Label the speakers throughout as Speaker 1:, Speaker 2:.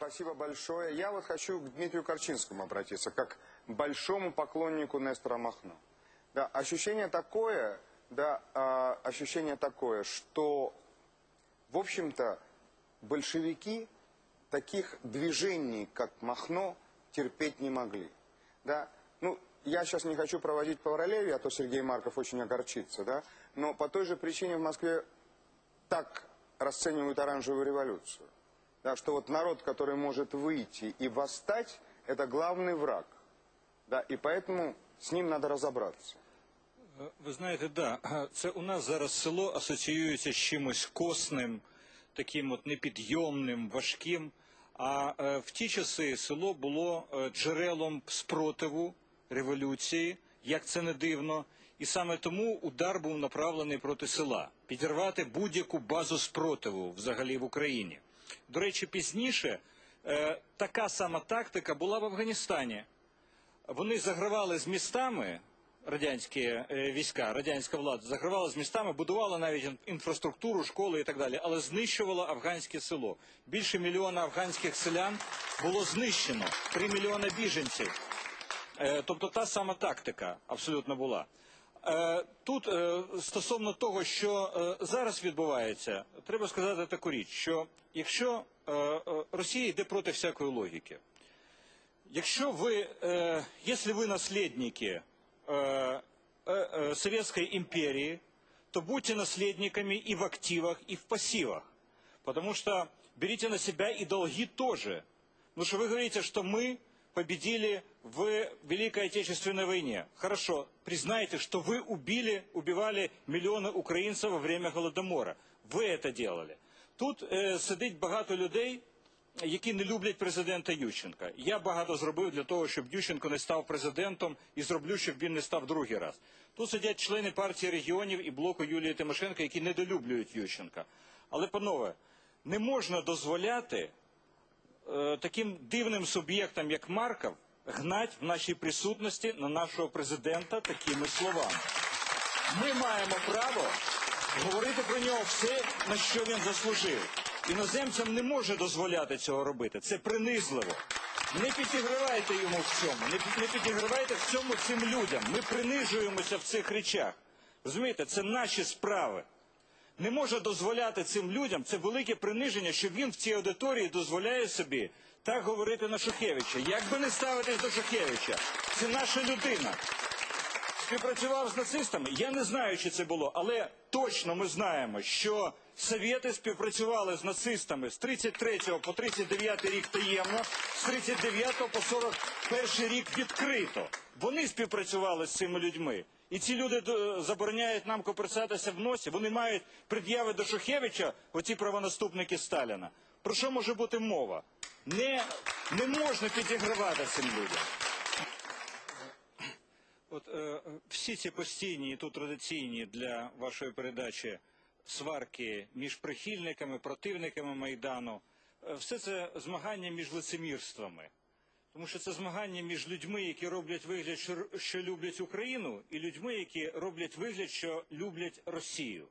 Speaker 1: Спасибо большое. Я вот хочу к Дмитрию Корчинскому обратиться, как большому поклоннику Нестора Махно. Да, ощущение такое, да, а, ощущение такое, что, в общем-то, большевики таких движений, как Махно, терпеть не могли. Да? Ну, я сейчас не хочу проводить параллели, а то Сергей Марков очень огорчится, да? но по той же причине в Москве так расценивают оранжевую революцию. Да, что вот народ, который может выйти и восстать, это главный враг. Да, и поэтому с ним надо разобраться.
Speaker 2: Е, Ви знаєте, да, це у нас зараз село асоціюється з чимось косним, таким от непідйомним, важким. А е, в ті часи село було е, джерелом спротиву революції, як це не дивно. І саме тому удар був направлений проти села підірвати будь-яку базу спротиву взагалі в Україні. До речі, пізніше е, така сама тактика була в Афганістані. Вони загравали з містами, радянські е, війська, радянська влада загравала з містами, будувала навіть інфраструктуру, школи і так далі, але знищувала афганське село. Більше мільйона афганських селян було знищено, три мільйони біженців. Е, Тобто та сама тактика абсолютно була. Е, Тут е, стосовно того, що е, зараз відбувається, треба сказати таку річ, що якщо е, е, Росія йде проти всякої логіки, Якщо вы, э, если вы наследники э, э, э, Советской империи, то будьте наследниками и в активах, и в пассивах. Потому что берите на себя и долги тоже. Потому что вы говорите, что мы победили в Великой Отечественной войне. Хорошо, признайте, что вы убили, убивали миллионы украинцев во время Голодомора. Ви это делали. Тут е, сидить багато людей, які не люблять президента Ющенка. Я багато зробив для того, щоб Ющенко не став президентом, і зроблю, щоб він не став другий раз. Тут сидять члени партії регіонів і блоку Юлії Тимошенко, які недолюблюють Ющенка. Але, панове, не можна дозволяти е, таким дивним суб'єктам, як Марков, гнать в нашій присутності на нашого президента такими словами. Ми маємо право говорити про нього все, на що він заслужив. Іноземцям не може дозволяти цього робити. Це принизливо. Не підігравайте йому в цьому, не, під- не підігравайте в цьому цим людям. Ми принижуємося в цих речах. Розумієте, це наші справи. Не може дозволяти цим людям це велике приниження, що він в цій аудиторії дозволяє собі так говорити на Шухевича. Як би не ставитись до Шухевича, це наша людина співпрацював з нацистами. Я не знаю, чи це було, але точно ми знаємо, що совєти співпрацювали з нацистами з 33 по 39 рік таємно, з 39 по 41 рік відкрито. Вони співпрацювали з цими людьми. І ці люди забороняють нам коперсатися в носі. Вони мають пред'яви до Шухевича, оці правонаступники Сталіна. Про що може бути мова? Не, не можна підігравати цим людям. От е, всі ці постійні і тут традиційні для вашої передачі сварки між прихильниками, противниками Майдану, е, все це змагання між лицемірствами. Тому що це змагання між людьми, які роблять вигляд, що, що люблять Україну, і людьми, які роблять вигляд, що люблять Росію.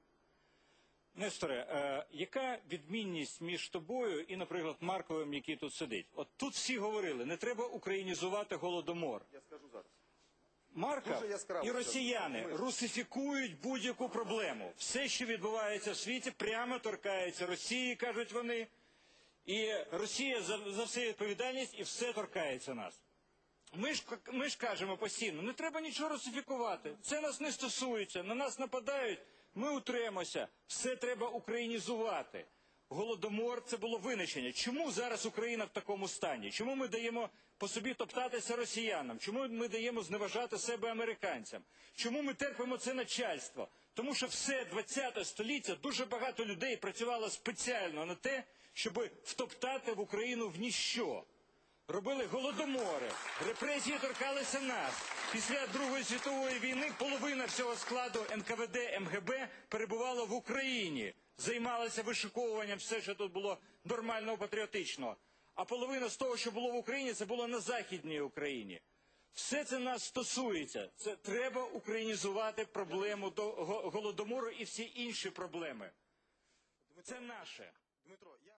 Speaker 2: Несторе, е, яка відмінність між тобою і, наприклад, Марковим, який тут сидить? От тут всі говорили, не треба українізувати голодомор.
Speaker 1: Я скажу зараз.
Speaker 2: Марка
Speaker 1: Дуже яскраво
Speaker 2: і росіяни русифікують будь-яку проблему. Все, що відбувається в світі, прямо торкається Росії, кажуть вони. І Росія за, за все відповідальність і все торкається нас. Ми ж, ми ж кажемо постійно, не треба нічого русифікувати. Це нас не стосується, на нас нападають, ми утримаємося, все треба українізувати. Голодомор це було винищення. Чому зараз Україна в такому стані? Чому ми даємо по собі топтатися росіянам? Чому ми даємо зневажати себе американцям? Чому ми терпимо це начальство? Тому що все 20 століття дуже багато людей працювало спеціально на те, щоб втоптати в Україну в ніщо. Робили голодомори, репресії торкалися нас. Після Другої світової війни половина всього складу НКВД МГБ перебувала в Україні, займалася вишиковуванням все, що тут було нормального патріотичного. А половина з того, що було в Україні, це було на Західній Україні. Все це нас стосується. Це треба українізувати проблему до голодомору і всі інші проблеми. Це наше.
Speaker 1: Дмитро, я...